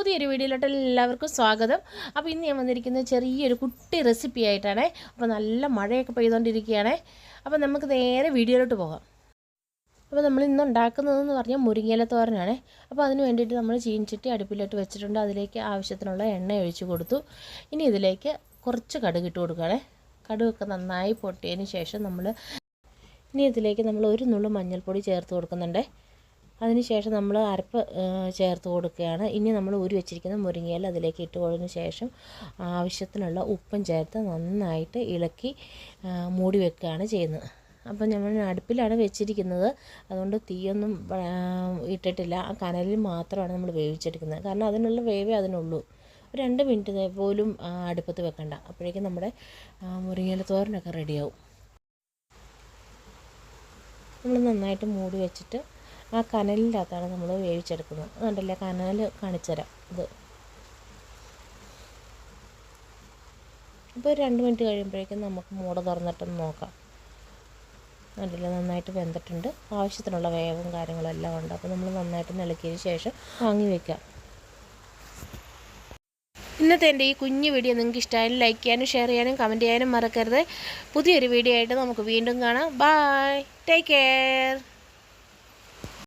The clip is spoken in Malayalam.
പുതിയൊരു വീഡിയോയിലോട്ട് എല്ലാവർക്കും സ്വാഗതം. അപ്പോൾ ഇന്ന് ഞാൻ വന്നിരിക്കുന്നത് ചെറിയൊരു കുട്ടി റെസിപ്പി ആയിട്ടാണ്. അപ്പോൾ നല്ല മഴയൊക്കെ പെയ്തുകൊണ്ടിരിക്കുകയാണേ അപ്പോൾ നമുക്ക് നേരെ വീഡിയോയിലോട്ട് പോകാം. അപ്പോൾ നമ്മൾ ഇന്ന് ഉണ്ടാക്കുന്നതെന്ന് പറഞ്ഞാൽ മുരിങ്ങയില തോരനാണ്. അപ്പോൾ അതിന് വേണ്ടിയിട്ട് നമ്മൾ ചീൻചട്ടി അടുപ്പിലിട്ട് വെച്ചിട്ടുണ്ട്. അതിലേക്ക് ആവശ്യത്തിനുള്ള എണ്ണ ഒഴിച്ചു കൊടുത്തു. ഇനി ഇതിലേക്ക് കുറച്ച് കടുക് ഇട്ട് കൊടുക്കുകയാണേ. കടുകൊക്കെ നന്നായി പൊട്ടിയതിന് ശേഷം നമ്മൾ ഇനി ഇതിലേക്ക് നമ്മൾ ഒരു നുള്ളു മഞ്ഞൾപ്പൊടി ചേർത്ത് കൊടുക്കുന്നുണ്ട്. അതിനുശേഷം നമ്മൾ അരപ്പ് ചേർത്ത് കൊടുക്കുകയാണ്. ഇനി നമ്മൾ ഊരി വെച്ചിരിക്കുന്ന മുരിങ്ങയില അതിലേക്ക് ഇട്ട് കൊടുത്തതിന് ശേഷം ആവശ്യത്തിനുള്ള ഉപ്പും ചേർത്ത് നന്നായിട്ട് ഇളക്കി മൂടി വെക്കുകയാണ് ചെയ്യുന്നത്. അപ്പം നമ്മൾ അടുപ്പിലാണ് വെച്ചിരിക്കുന്നത്. അതുകൊണ്ട് തീയൊന്നും ഇട്ടിട്ടില്ല. ആ കനലിൽ മാത്രമാണ് നമ്മൾ വേവിച്ചെടുക്കുന്നത്. കാരണം അതിനുള്ള വേവേ അതിനുള്ളൂ. ഒരു രണ്ട് മിനിറ്റ് പോലും അടുപ്പത്ത് വെക്കണ്ട. അപ്പോഴേക്കും നമ്മുടെ മുരിങ്ങയില തോരനൊക്കെ റെഡിയാവും നമ്മൾ നന്നായിട്ട് മൂടി വെച്ചിട്ട് ആ കനലിന്റെ അകത്താണ് നമ്മൾ വേവിച്ചെടുക്കുന്നത് അതുകൊണ്ടല്ലേ കനൽ കാണിച്ചുതരാം. ഇത്. ഇപ്പോൾ രണ്ട് മിനിറ്റ് കഴിയുമ്പോഴേക്കും നമുക്ക് മൂട തുറന്നിട്ടൊന്ന് നോക്കാം. കണ്ടില്ല? നന്നായിട്ട് വെന്തിട്ടുണ്ട്. ആവശ്യത്തിനുള്ള വേവും കാര്യങ്ങളും എല്ലാം ഉണ്ട്. അപ്പോൾ നമ്മൾ നന്നായിട്ട് നിളക്കിയതിന് ശേഷം വാങ്ങി വയ്ക്കാം ഇന്നത്തെ എന്റെ ഈ കുഞ്ഞു വീഡിയോ നിങ്ങൾക്ക് ഇഷ്ടമായാലും ലൈക്ക് ചെയ്യാനും ഷെയർ ചെയ്യാനും കമന്റ് ചെയ്യാനും മറക്കരുത്. പുതിയൊരു വീഡിയോ ആയിട്ട് നമുക്ക് വീണ്ടും കാണാം. ബായ്. Take care.